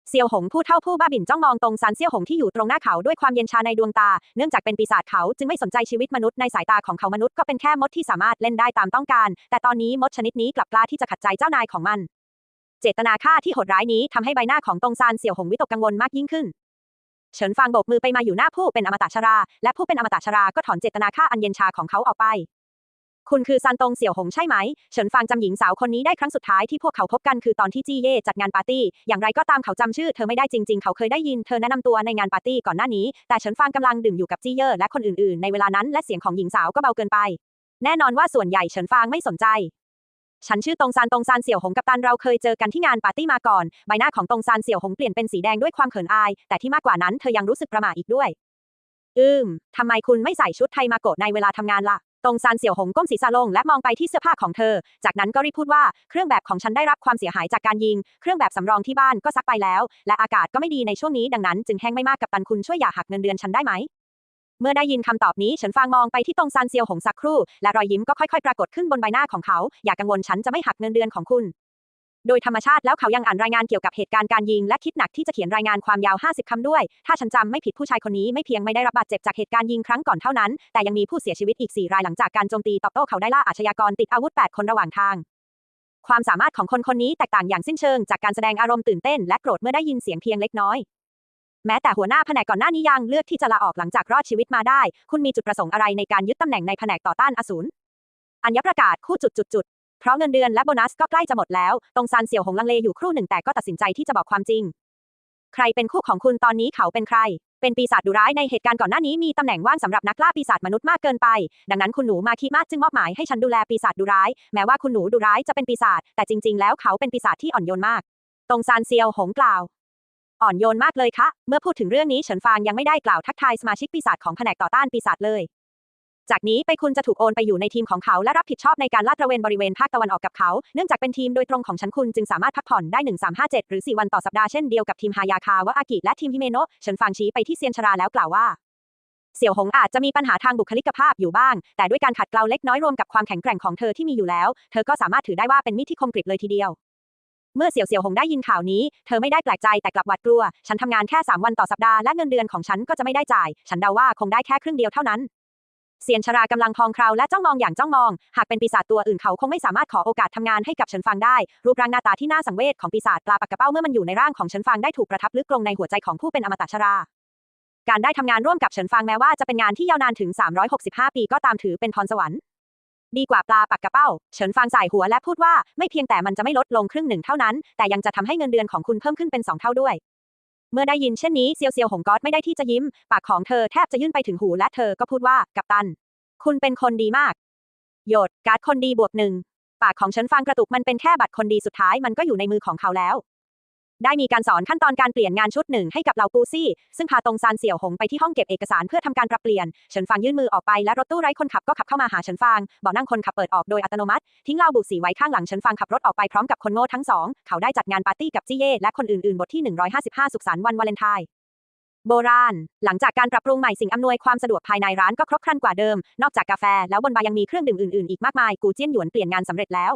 เซียวหงผู้เท่าผู้บ้าบิ่นจ้องมองตรงซานเซียวหงที่อยู่ตรงหน้าเขาด้วยความเย็นชาในดวงตา เนื่องจากเป็นปีศาจเขาจึงไม่สนใจชีวิตมนุษย์ในสายตาของเขามนุษย์ก็เป็นแค่มดที่สามารถเล่นได้ตามต้องการ แต่ตอนนี้มดชนิดนี้กลับกล้าที่จะขัดใจเจ้านายของมัน เจตนาฆ่าที่โหดร้ายนี้ทำให้ใบหน้าของตรงซานเสี่ยวหงวิตกกังวลมากยิ่งขึ้น เฉินฟางโบกมือไปมาอยู่หน้าผู้เป็นอมตะชรา และผู้เป็นอมตะชราก็ถอนเจตนาฆ่าอันเย็นชาของเขาออกไป คุณคือซานตงเสี่ยวหงใช่ไหม เฉินฟางจำหญิงสาวคนนี้ได้ครั้งสุดท้ายที่พวกเขาพบกันคือตอนที่จี้เย่จัดงานปาร์ตี้ อย่างไรก็ตามเขาจำชื่อเธอไม่ได้จริงๆ เขาเคยได้ยินเธอแนะนำตัวในงานปาร์ตี้ก่อนหน้านี้ แต่เฉินฟางกำลังดื่มอยู่กับจี้เย่และคนอื่นๆ ในเวลานั้นและเสียงของหญิงสาวก็เบาเกินไป แน่นอนว่าส่วนใหญ่เฉินฟางไม่สนใจฉันชื่อตงซานตงซานเสี่ยวหงกับตันเราเคยเจอกันที่งานปาร์ตี้มาก่อน ใบหน้าของตงซานเสี่ยวหงเปลี่ยนเป็นสีแดงด้วยความเขินอาย แต่ที่มากกว่านั้นเธอยังรู้สึกประหม่าอีกด้วย อืมทำไมคุณไม่ใส่ชุดไทยมาโกะในเวลาทำงานล่ะ ตรงซานเสี่ยวหงก้มศีรษะลงและมองไปที่เสื้อผ้าของเธอ จากนั้นก็รีบพูดว่าเครื่องแบบของฉันได้รับความเสียหายจากการยิง เครื่องแบบสำรองที่บ้านก็ซักไปแล้ว และอากาศก็ไม่ดีในช่วงนี้ดังนั้นจึงแห้งไม่มากกับตันคุณช่วยอย่าหักเงินเดือนฉันได้ไหม เมื่อได้ยินคำตอบนี้ฉันฟางมองไปที่ตรงซานเซียวหงสักครู่ และรอยยิ้มก็ค่อยๆ ปรากฏขึ้นบนใบหน้าของเขา อย่ากังวลฉันจะไม่หักเงินเดือนของคุณ โดยธรรมชาติแล้วเขายังอ่านรายงานเกี่ยวกับเหตุการณ์การยิง และคิดหนักที่จะเขียนรายงานความยาว 50 คำด้วย ถ้าฉันจำไม่ผิดผู้ชายคนนี้ไม่เพียงไม่ได้รับบาดเจ็บจากเหตุการณ์ยิงครั้งก่อนเท่านั้น แต่ยังมีผู้เสียชีวิตอีก 4 รายหลังจากการโจมตีตอบโต้เขาได้ล่าอาชญากรติดอาวุธ 8 คนระหว่างทาง ความสามารถของคนคนนี้แตกต่างอย่างสิ้นเชิงจากการแสดงอารมณ์ตื่นเต้นและโกรธเมื่อได้ยินเสียงเพียงเล็กน้อยแม้แต่หัวหน้าแผนกก่อนหน้านี้ยังเลือกที่จะลาออกหลังจากรอดชีวิตมาได้ คุณมีจุดประสงค์อะไรในการยึดตำแหน่งในแผนกต่อต้านอสูรอัญญประกาศคู่จุดจุดจุด เพราะเงินเดือนและโบนัสก็ใกล้จะหมดแล้ว ตรงซานเสี่ยวหงลังเลอยู่ครู่หนึ่งแต่ก็ตัดสินใจที่จะบอกความจริง ใครเป็นคู่ของคุณตอนนี้เขาเป็นใคร เป็นปีศาจดุร้ายในเหตุการณ์ก่อนหน้านี้มีตำแหน่งว่างสำหรับนักล่าปีศาจมนุษย์มากเกินไป ดังนั้นคุณหนูมาคิมาจึงมอบหมายให้ฉันดูแลปีศาจดุร้าย แม้ว่าคุณหนูดุร้ายจะเป็นปีศาจ แต่จริง ๆ แล้วเขาเป็นปีศาจที่อ่อนโยนมาก ตรงซานเซียวหงกล่าว อ่อนโยนมากเลยคะ เมื่อพูดถึงเรื่องนี้เฉินฟางยังไม่ได้กล่าวทักทายสมาชิกปีศาจของแผนกต่อต้านปีศาจเลย จากนี้ไปคุณจะถูกโอนไปอยู่ในทีมของเขาและรับผิดชอบในการลาดตระเวนบริเวณภาคตะวันออกกับเขา เนื่องจากเป็นทีมโดยตรงของฉันคุณจึงสามารถพักผ่อนได้ 1357 หรือ 4 วันต่อสัปดาห์เช่นเดียวกับทีมฮายาคาวะอากิและทีมฮิเมโนะเฉินฟางชี้ไปที่เซียนชราแล้วกล่าวว่าเสี่ยวหงอาจจะมีปัญหาทางบุคลิกภาพอยู่บ้าง แต่ด้วยการขัดเกลาเล็กน้อยรวมกับความแข็งแกร่งของเธอที่มีอยู่แล้ว เธอก็สามารถถือได้ว่าเป็นมีดที่คมกริบเลยทีเดียว เมื่อเสี่ยวเสี่ยวหงได้ยินข่าวนี้ เธอไม่ได้แปลกใจแต่กลับหวาดกลัว ฉันทำงานแค่ 3 วันต่อสัปดาห์และเงินเดือนของฉันก็จะไม่ได้จ่าย ฉันเดาว่าคงได้แค่ครึ่งเดียวเท่านั้น เซียนชรากำลังพองคราวและจ้องมองอย่างจ้องมอง หากเป็นปีศาจตัวอื่นเขาคงไม่สามารถขอโอกาสทำงานให้กับเฉินฟางได้ รูปร่างหน้าตาที่น่าสังเวชของปีศาจปลาปักกระเป้าเมื่อมันอยู่ในร่างของเฉินฟางได้ถูกประทับลึกลงในหัวใจของผู้เป็นอมตะชรา การได้ทำงานร่วมกับเฉินฟางแม้ว่าจะเป็นงานที่ยาวนานถึง 365 ปีก็ตามถือเป็นพรสวรรค์ดีกว่าปลาปักกระเป้า เฉินฟางสายหัวและพูดว่าไม่เพียงแต่มันจะไม่ลดลงครึ่งหนึ่งเท่านั้น แต่ยังจะทำให้เงินเดือนของคุณเพิ่มขึ้นเป็นสองเท่าด้วย เมื่อได้ยินเช่นนี้เซียวเซียวหงก๊อตไม่ได้ที่จะยิ้ม ปากของเธอแทบจะยื่นไปถึงหูและเธอก็พูดว่ากัปตัน คุณเป็นคนดีมากโยดการ์ดคนดีบวกหนึ่งปากของฉันฟังกระตุกมันเป็นแค่บัตรคนดีสุดท้ายมันก็อยู่ในมือของเขาแล้ว ได้มีการสอนขั้นตอนการเปลี่ยนงานชุดหนึ่งให้กับเหล่าปูซี่ ซึ่งพาตรงซานเสี่ยวหงไปที่ห้องเก็บเอกสารเพื่อทำการปรับเปลี่ยน เฉินฟางยื่นมือออกไปและรถตู้ไร้คนขับก็ขับเข้ามาหาเฉินฟางเบาะนั่งคนขับเปิดออกโดยอัตโนมัติ ทิ้งเหล้าบุสีไว้ข้างหลังเฉินฟางขับรถออกไปพร้อมกับคนโง่ทั้งสอง เขาได้จัดงานปาร์ตี้กับจี้เย่และคนอื่นๆบทที่ 155 สุขสันต์วันวาเลนไทน์โบราณ หลังจากการปรับปรุงใหม่สิ่งอำนวยความสะดวกภายในร้านก็ครบครันกว่าเดิม นอกจากกาแฟแล้วบนบาร์ยังมีเครื่องดื่มอื่นๆ อีกมากมาย กูเจี้ยนหยวนเปลี่ยนงานสำเร็จแล้ว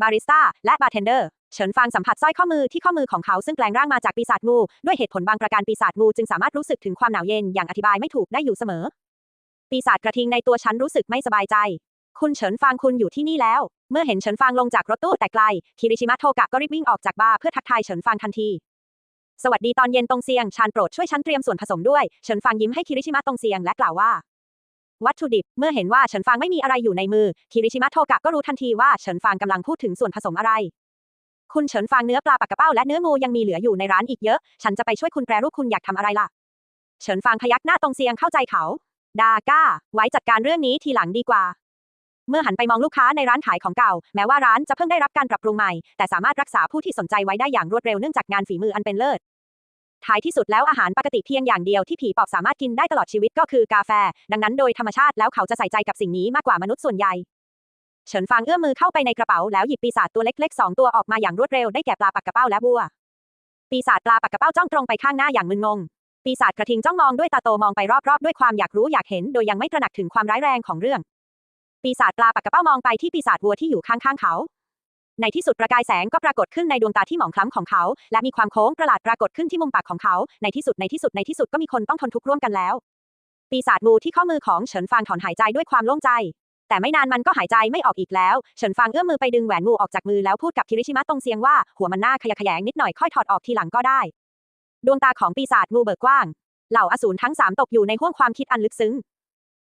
บาริสต้าและบาร์เทนเดอร์ เฉินฟางสัมผัสสร้อยข้อมือที่ข้อมือของเขาซึ่งแปลงร่างมาจากปีศาจงู ด้วยเหตุผลบางประการปีศาจงูจึงสามารถรู้สึกถึงความหนาวเย็นอย่างอธิบายไม่ถูกได้อยู่เสมอ ปีศาจกระทิงในตัวฉันรู้สึกไม่สบายใจ คุณเฉินฟางคุณอยู่ที่นี่แล้ว เมื่อเห็นเฉินฟางลงจากรถตู้แต่ไกลคิริชิมะโทกะก็รีบวิ่งออกจากบาร์เพื่อทักทายเฉินฟางทันทีสวัสดีตอนเย็นตรงเซียงชานโปรดช่วยฉันเตรียมส่วนผสมด้วยเฉินฟางยิ้มให้คิริชิมะตรงเซียงและกล่าวว่า วัตถุดิบ เมื่อเห็นว่าเฉินฟางไม่มีอะไรอยู่ในมือคิริชิมะโทกะก็รู้ทันทีว่าเฉินฟางกำลังพูดถึงส่วนผสมอะไร คุณเฉินฟางเนื้อปลาปักกระเป้าและเนื้องูยังมีเหลืออยู่ในร้านอีกเยอะ ฉันจะไปช่วยคุณแปรรูปคุณอยากทำอะไรล่ะ เฉินฟางพยักหน้าตรงเซียงเข้าใจเขา ดาก้า ไว้จัดการเรื่องนี้ทีหลังดีกว่า เมื่อหันไปมองลูกค้าในร้านขายของเก่า แม้ว่าร้านจะเพิ่งได้รับการปรับปรุงใหม่ แต่สามารถรักษาผู้ที่สนใจไว้ได้อย่างรวดเร็วเนื่องจากงานฝีมืออันเป็นเลิศท้ายที่สุดแล้วอาหารปกติเพียงอย่างเดียวที่ผีปอบสามารถกินได้ตลอดชีวิตก็คือกาแฟ ดังนั้นโดยธรรมชาติแล้วเขาจะใส่ใจกับสิ่งนี้มากกว่ามนุษย์ส่วนใหญ่ เฉินฟางเอื้อมมือเข้าไปในกระเป๋าแล้วหยิบปีศาจตัวเล็กๆสองตัวออกมาอย่างรวดเร็วได้แก่ปลาปักกระเป้าและบัว ปีศาจปลาปักกระเป้าจ้องตรงไปข้างหน้าอย่างมึนงง ปีศาจกระทิงจ้องมองด้วยตาโตมองไปรอบๆด้วยความอยากรู้อยากเห็นโดยยังไม่ตระหนักถึงความร้ายแรงของเรื่อง ปีศาจปลาปักกระเป้ามองไปที่ปีศาจวัวที่อยู่ข้างๆเขา ในที่สุดประกายแสงก็ปรากฏขึ้นในดวงตาที่หมองคล้ำของเขา และมีความโค้งประหลาดปรากฏขึ้นที่มุมปากของเขา ในที่สุดในที่สุดในที่สุดก็มีคนต้องทนทุกข์ร่วมกันแล้ว ปีศาจงูที่ข้อมือของเฉินฟางถอนหายใจด้วยความโล่งใจ แต่ไม่นานมันก็หายใจไม่ออกอีกแล้ว เฉินฟางเอื้อมมือไปดึงแหวนงูออกจากมือแล้วพูดกับคิริชิมะตรงเสียงว่าหัวมันหน้าขยะแขยงนิดหน่อยค่อยถอดออกทีหลังก็ได้ ดวงตาของปีศาจงูเบิกกว้าง เหล่าอสูรทั้งสามตกอยู่ในห้วงความคิดอันลึกซึ้ง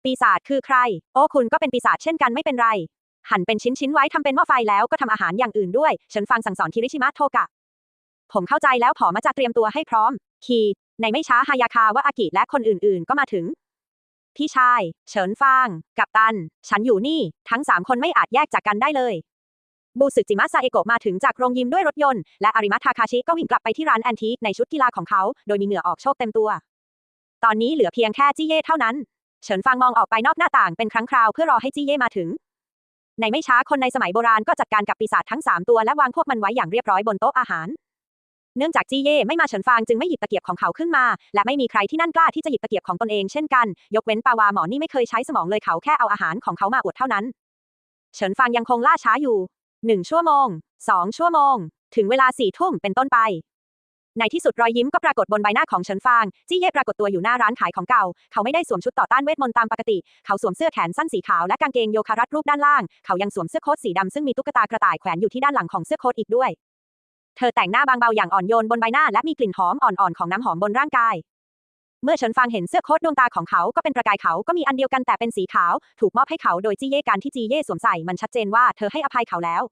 ปีศาจคือใคร โอ้คุณก็เป็นปีศาจเช่นกันไม่เป็นไร หั่นเป็นชิ้นๆไว้ทำเป็นหม้อไฟแล้วก็ทำอาหารอย่างอื่นด้วยเฉินฟังสั่งสอนคิริชิมะโทกะ ผมเข้าใจแล้วผอมาจะเตรียมตัวให้พร้อม คีในไม่ช้าฮายาคาวะอากิและคนอื่นๆ ก็มาถึง พี่ชาย เฉินฟาง กัปตัน ฉันอยู่นี่ ทั้งสามคนไม่อาจแยกจากกันได้เลย บูสึจิมะซาเอโกะมาถึงจากโรงยิมด้วยรถยนต์ และอาริมะทาคาชิก็วิ่งกลับไปที่ร้านแอนทีคในชุดกีฬาของเขา โดยมีเหงื่อออกโชกเต็มตัว ตอนนี้เหลือเพียงแค่จี้เย่เท่านั้น เฉินฟางมองออกไปนอกหน้าต่างเป็นครั้งคราวเพื่อรอให้จี้เย่มาถึง ในไม่ช้าคนในสมัยโบราณก็จัดการกับปีศาจทั้ง3ตัวและวางพวกมันไว้อย่างเรียบร้อยบนโต๊ะอาหาร เนื่องจากจี้เย่ไม่มาเฉินฟางจึงไม่หยิบตะเกียบของเขาขึ้นมา และไม่มีใครที่นั่นกล้าที่จะหยิบตะเกียบของตนเองเช่นกัน ยกเว้นปาวาหมอนี่ไม่เคยใช้สมองเลยเขาแค่เอาอาหารของเขามาอวดเท่านั้น เฉินฟางยังคงล่าช้าอยู่หนึ่งชั่วโมงสองชั่วโมง ถึงเวลาสี่ทุ่มเป็นต้นไป ในที่สุดรอยยิ้มก็ปรากฏบนใบหน้าของเฉินฟาง จี้เย่ปรากฏตัวอยู่หน้าร้านขายของเก่า เขาไม่ได้สวมชุดต่อต้านเวทมนต์ตามปกติ เขาสวมเสื้อแขนสั้นสีขาวและกางเกงโยคะรัดรูปด้านล่าง เขายังสวมเสื้อโค้ทสีดำซึ่งมีตุ๊กตากระต่ายแขวนอยู่ที่ด้านหลังของเสื้อโค้ทอีกด้วย เธอแต่งหน้าบางเบาอย่างอ่อนโยนบนใบหน้าและมีกลิ่นหอมอ่อนๆของน้ำหอมบนร่างกาย เมื่อเฉินฟางเห็นเสื้อโค้ทดวงตาของเขาก็เป็นประกายเขาก็มีอันเดียวกันแต่เป็นสีขาว ถูกมอบให้เขาโดยจี้เย่การที่จี้เย่สวมใส่มันชัดเจนว่าเธอให้อภัยเขาแล้ว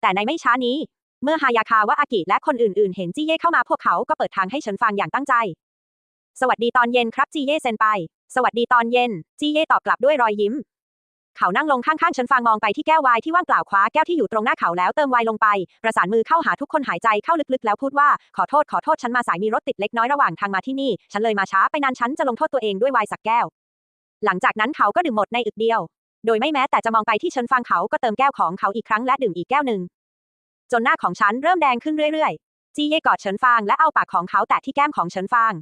แต่ในไม่ช้านี้ เมื่อฮายาคาวะอากิและคนอื่นๆ เห็นจี้เย่เข้ามาพวกเขาก็เปิดทางให้เฉินฟางอย่างตั้งใจ สวัสดีตอนเย็นครับจี้เย่เซนไป สวัสดีตอนเย็น จี้เย่ตอบกลับด้วยรอยยิ้ม เขานั่งลงข้างๆฉินฟางมองไปที่แก้วไวน์ที่ว่างเปล่าคว้าแก้วที่อยู่ตรงหน้าเขาแล้วเติมไวน์ลงไป ประสานมือเข้าหาทุกคนหายใจเข้าลึกๆ แล้วพูดว่าขอโทษขอโทษฉันมาสายมีรถติดเล็กน้อยระหว่างทางมาที่นี่ ฉันเลยมาช้าไปนานฉันจะลงโทษตัวเองด้วยไวน์สักแก้ว หลังจากนั้นเขาก็ดื่มหมดในอึกเดียว โดยไม่แม้แต่จะมองไปที่ฉินฟางเขาก็เติมแก้วของเขาอีกครั้งและดื่มอีกแก้วหนึ่งจนหน้าของฉันเริ่มแดงขึ้นเรื่อยๆ จี้เย่กอดเฉินฟางและเอาปากของเขาแตะที่แก้มของเฉินฟาง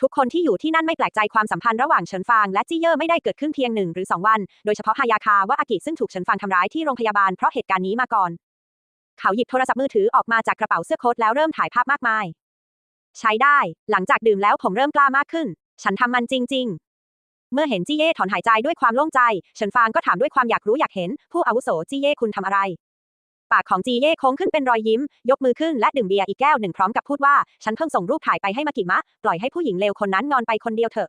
ทุกคนที่อยู่ที่นั่นไม่แปลกใจความสัมพันธ์ระหว่างเฉินฟางและจี้เย่ไม่ได้เกิดขึ้นเพียงหนึ่งหรือสองวัน โดยเฉพาะฮายาคาว่าอากิซึ่งถูกเฉินฟางทำร้ายที่โรงพยาบาลเพราะเหตุการณ์นี้มาก่อน เขาหยิบโทรศัพท์มือถือออกมาจากกระเป๋าเสื้อโค้ทแล้วเริ่มถ่ายภาพมากมาย ใช้ได้ หลังจากดื่มแล้วผมเริ่มกล้ามากขึ้น ฉันทำมันจริง ๆเมื่อเห็นจี้เย่ถอนหายใจด้วยความโล่งใจเฉินฟางก็ถามด้วยความอยากรู้อยากเห็น ผู้อาวุโสจี้เย่คุณทำอะไร ปากของจีเย่โค้งขึ้นเป็นรอยยิ้ม ยกมือขึ้นและดื่มเบียร์อีกแก้วหนึ่งพร้อมกับพูดว่า ฉันเพิ่งส่งรูปถ่ายไปให้มากิมะ ปล่อยให้ผู้หญิงเลวคนนั้นนอนไปคนเดียวเถอะ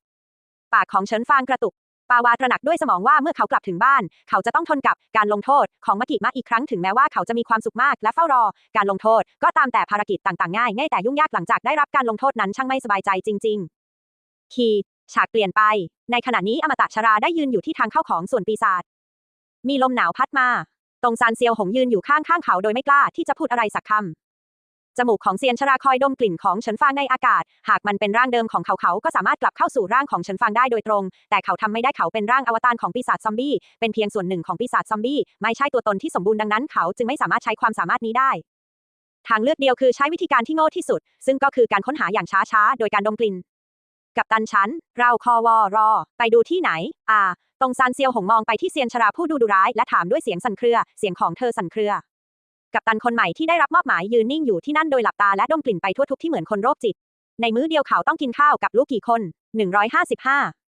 ปากของเฉินฟางกระตุก ปาวาตระหนักด้วยสมองว่าเมื่อเขากลับถึงบ้าน เขาจะต้องทนกับการลงโทษของมากิมะอีกครั้งถึงแม้ว่าเขาจะมีความสุขมากและเฝ้ารอ การลงโทษก็ตามแต่ภารกิจต่างๆง่ายง่ายแต่ยุ่งยากหลังจากได้รับการลงโทษนั้นช่างไม่สบายใจจริง ๆ คีฉากเปลี่ยนไป ในขณะนี้อมตะชราได้ยืนอยู่ที่ทางเข้าของส่วนปีศาจมีลมหนาวพัดมา ตรงซานเซียวหงยืนอยู่ข้างๆเขาโดยไม่กล้าที่จะพูดอะไรสักคำจมูกของเซียนชราคอยดมกลิ่นของเฉินฟางในอากาศ หากมันเป็นร่างเดิมของเขาเขาก็สามารถกลับเข้าสู่ร่างของเฉินฟางได้โดยตรง แต่เขาทำไม่ได้เขาเป็นร่างอวตารของปีศาจซอมบี้เป็นเพียงส่วนหนึ่งของปีศาจซอมบี้ไม่ใช่ตัวตนที่สมบูรณ์ดังนั้น เขาจึงไม่สามารถใช้ความสามารถนี้ได้ทางเลือกเดียวคือใช้วิธีการที่โง่ที่สุด ซึ่งก็คือการค้นหาอย่างช้าๆ โดยการดมกลิ่น กับตันฉันเราคอวอรอ ไปดูที่ไหน อ่า ตรงซานเซียวหงมองไปที่เซียนชราผู้ดูดุร้ายและถามด้วยเสียงสั่นเครือ เสียงของเธอสั่นเครือ กับตันคนใหม่ที่ได้รับมอบหมายยืนนิ่งอยู่ที่นั่นโดยหลับตาและดมกลิ่นไปทั่วทุกที่เหมือนคนโรคจิต ในมื้อเดียวเขาต้องกินข้าวกับลูกกี่คน 155